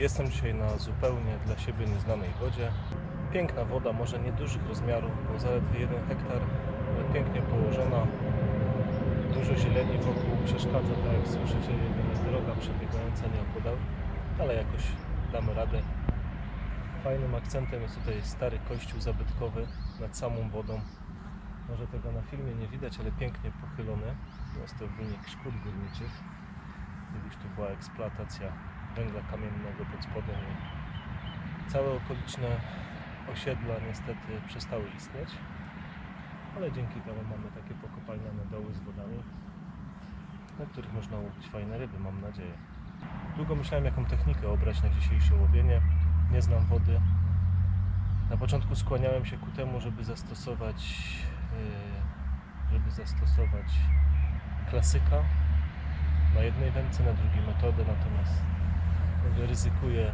Jestem dzisiaj na zupełnie dla siebie nieznanej wodzie. Piękna woda, może niedużych rozmiarów, bo zaledwie 1 hektar, ale pięknie położona. Dużo zieleni wokół, przeszkadza, tak jak słyszycie, droga przebiegająca nieopodal, ale jakoś damy radę. Fajnym akcentem jest tutaj stary kościół zabytkowy nad samą wodą. Może tego na filmie nie widać, ale pięknie pochylony. Jest to wynik szkód górniczych. Kiedyś tu była eksploatacja węgla kamiennego pod spodem. Całe okoliczne osiedla niestety przestały istnieć, ale dzięki temu mamy takie pokopalniane doły z wodami, na których można łowić fajne ryby, mam nadzieję. Długo myślałem, jaką technikę obrać na dzisiejsze łowienie. Nie znam wody. Na początku skłaniałem się ku temu, żeby zastosować, yy, żeby zastosować klasyka na jednej wędce, na drugiej metodę, natomiast mówię, ryzykuję,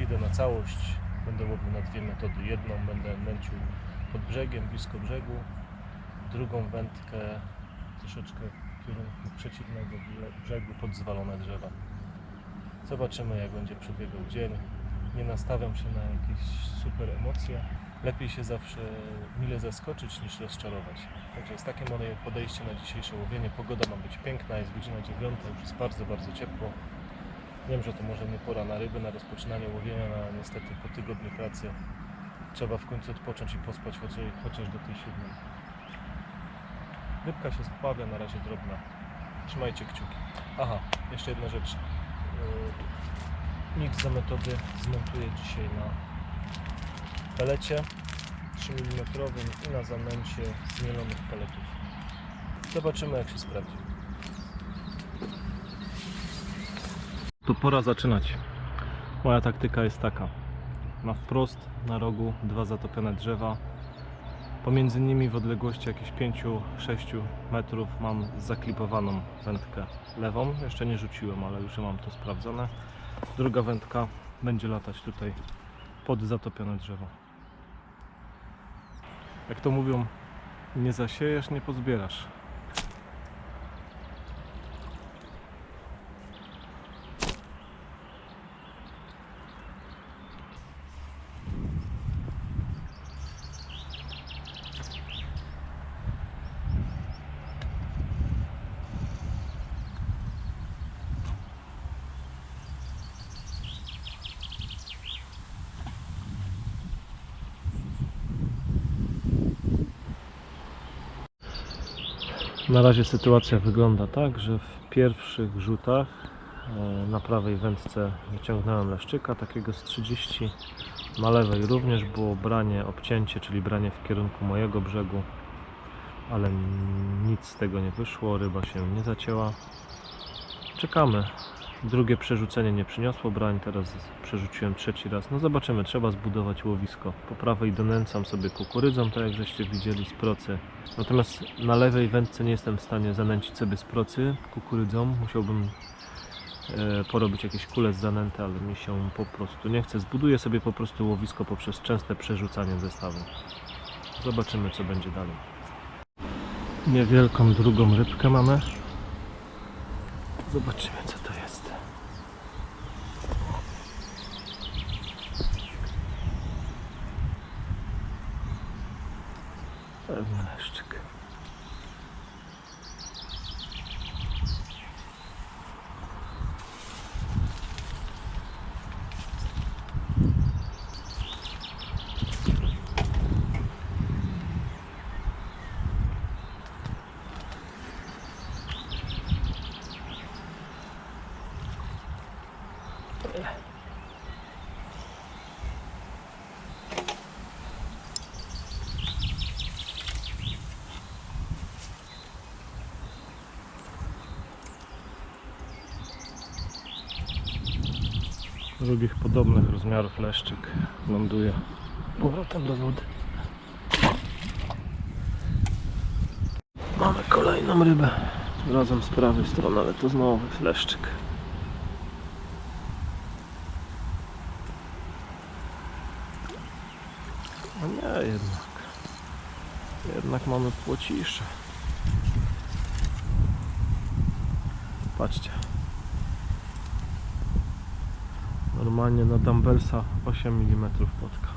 idę na całość, będę łowił na dwie metody. Jedną będę męcił pod brzegiem, blisko brzegu, drugą wędkę troszeczkę w kierunku przeciwnego brzegu pod zwalone drzewa. Zobaczymy jak będzie przebiegał dzień. Nie nastawiam się na jakieś super emocje. Lepiej się zawsze mile zaskoczyć niż rozczarować. Także jest takie moje podejście na dzisiejsze łowienie. Pogoda ma być piękna, jest godzina 9, już jest bardzo, bardzo ciepło. Wiem, że to może nie pora na ryby, na rozpoczynanie łowienia, no, ale niestety po tygodniu pracy trzeba w końcu odpocząć i pospać chociaż, chociaż do tej siódmej. Rybka się spławia, na razie drobna. Trzymajcie kciuki. Aha, jeszcze jedna rzecz. Yy, Nikt za metody zmontuję dzisiaj na pelecie 3 mm i na zanęcie zmielonych peletów. Zobaczymy jak się sprawdzi. To pora zaczynać. Moja taktyka jest taka. Na wprost, na rogu dwa zatopione drzewa. Pomiędzy nimi w odległości jakieś 5-6 metrów mam zaklipowaną wędkę lewą. Jeszcze nie rzuciłem, ale już mam to sprawdzone. Druga wędka będzie latać tutaj pod zatopione drzewo. Jak to mówią, nie zasiejesz, nie pozbierasz. Na razie sytuacja wygląda tak, że w pierwszych rzutach e, na prawej wędce wyciągnąłem leszczyka, takiego z 30. Na lewej również było branie, obcięcie, czyli branie w kierunku mojego brzegu, ale nic z tego nie wyszło, ryba się nie zacięła. Czekamy. Drugie przerzucenie nie przyniosło brań, teraz przerzuciłem trzeci raz. No zobaczymy, trzeba zbudować łowisko. Po prawej donęcam sobie kukurydzą, tak jak żeście widzieli z procy. Natomiast na lewej wędce nie jestem w stanie zanęcić sobie z procy kukurydzą. Musiałbym e, porobić jakieś kule z zanęty, ale mi się po prostu nie chce. Zbuduję sobie po prostu łowisko poprzez częste przerzucanie zestawu. Zobaczymy co będzie dalej. Niewielką drugą rybkę mamy. Zobaczymy co 12. Drugich podobnych rozmiarów leszczyk ląduje powrotem do wody. Mamy kolejną rybę. Razem z prawej strony, ale to znowu jest leszczyk. A nie jednak. Jednak mamy płocisze. Patrzcie. Normalnie na dumbbellsa 8 mm płotka.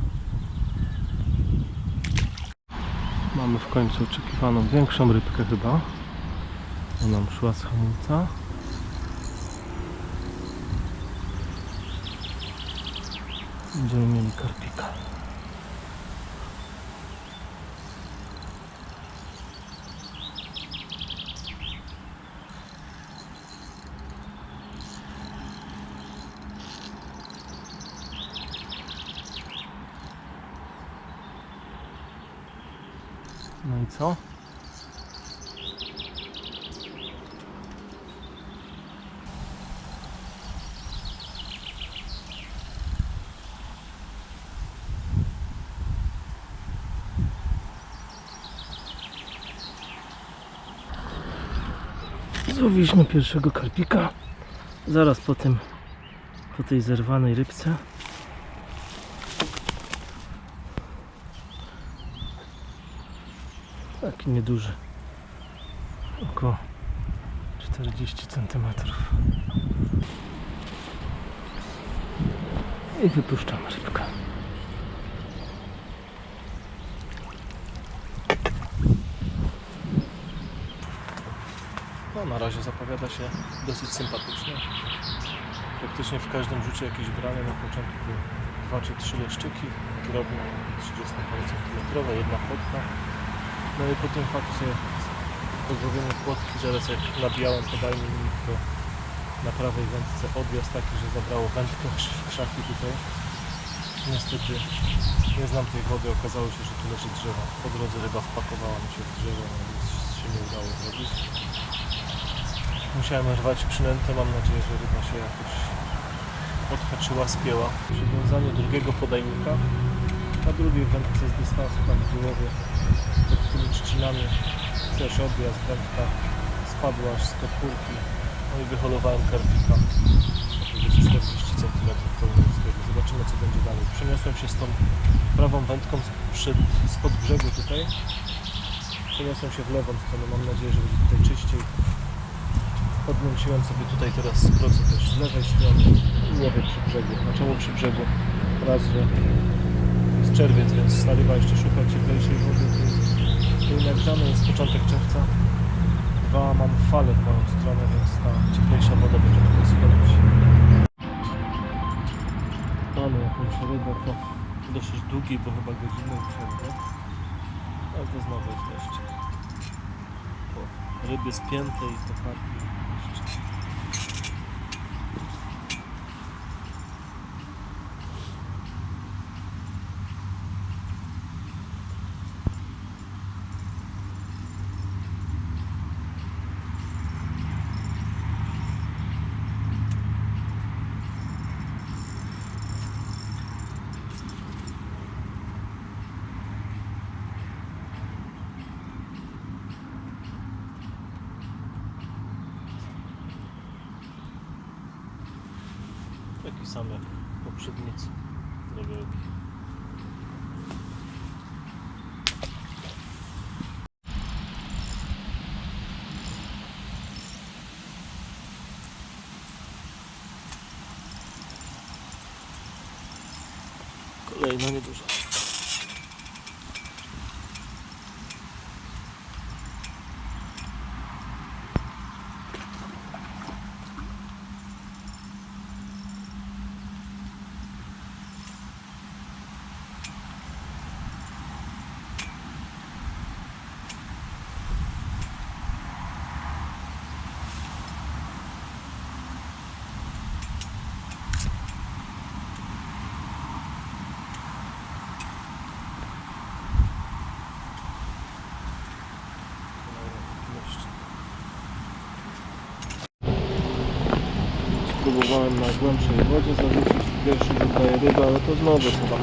Mamy w końcu oczekiwaną większą rybkę chyba. Ona nam szła z hamulca. Będziemy mieli karpika. No i co? Złowiliśmy pierwszego karpika. Zaraz po tym, po tej zerwanej rybce. Taki nieduży. Około 40 cm. I wypuszczamy rybkę. No na razie zapowiada się dosyć sympatycznie. Praktycznie w każdym rzucie jakieś branie na początku dwa czy trzy leszczyki, drobne 30 cm, jedna płotka. No i po tym fakcie pozbawienia płotki, że raz jak nabijałem podajnik, to na prawej wędce odjazd taki, że zabrało wędkę w krzaki tutaj. Niestety nie znam tej wody, okazało się, że tu leży drzewo. Po drodze ryba wpakowała mi się w drzewo, no nic się nie udało zrobić. Musiałem rwać przynętę, mam nadzieję, że ryba się jakoś odhaczyła, spięła. Przywiązanie drugiego podajnika na drugiej wędce z dystansu tam w głowie pod tymi trzcinami. Też odjazd, wędka spadła aż z podpórki no i wyholowałem karpika. Gdzieś 40 cm pełnego zobaczymy co będzie dalej. Przeniosłem się z tą prawą wędką sprzed, spod brzegu tutaj. Przeniosłem się w lewą stronę. Mam nadzieję, że będzie tutaj czyściej. Podmęciłem sobie tutaj teraz sproce też z lewej strony. I łowię przy brzegu, na czoło przy brzegu. Raz, że jest czerwiec, więc ryba jeszcze szuka cieplejszej wody tu nagrzany jest początek czerwca. Dwa, mam falę w moją stronę, więc ta cieplejsza woda będzie tutaj schodzić. Mamy jakąś rybę po dosyć długiej, bo chyba godzinnej przerwie. Ale to znowu jest deszcz. Po rybie spiętej to karpi deszcz. Taki sam jak poprzednicy. Niewielki. Kolejna nieduża. Spróbowałem na głębszej wodzie zarzucić pierwszy tutaj rybę, ale to znowu chyba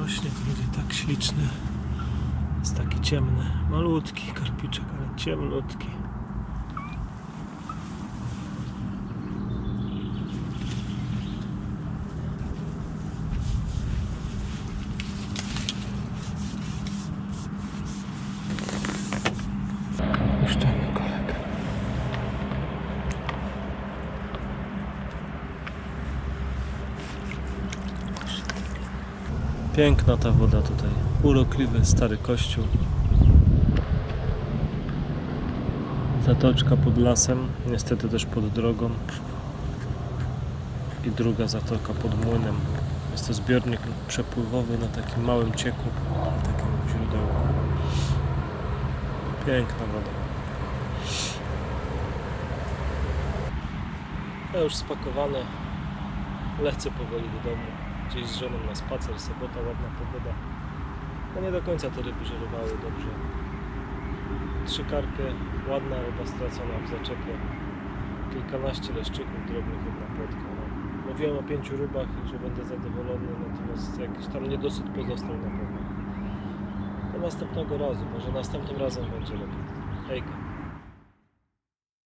Jak dorośnie, to będzie tak śliczny. Jest taki ciemny, malutki karpiczek, ale ciemnutki. Piękna ta woda tutaj. Urokliwy stary kościół. Zatoczka pod lasem, niestety też pod drogą. I druga zatoka pod młynem. Jest to zbiornik przepływowy na takim małym cieku, takim źródełku. Piękna woda. Ja już spakowane. Lecę powoli do domu. Gdzieś z żoną na spacer, sobota, ładna pogoda. No nie do końca te ryby żerowały dobrze. Trzy karpie, ładna ryba stracona w zaczepie. Kilkanaście leszczyków drobnych, jedna płotka. No. Mówiłem o pięciu rybach i że będę zadowolony, natomiast jakiś tam niedosyt pozostał na pewno. Do następnego razu, może następnym razem będzie lepiej. Hejka.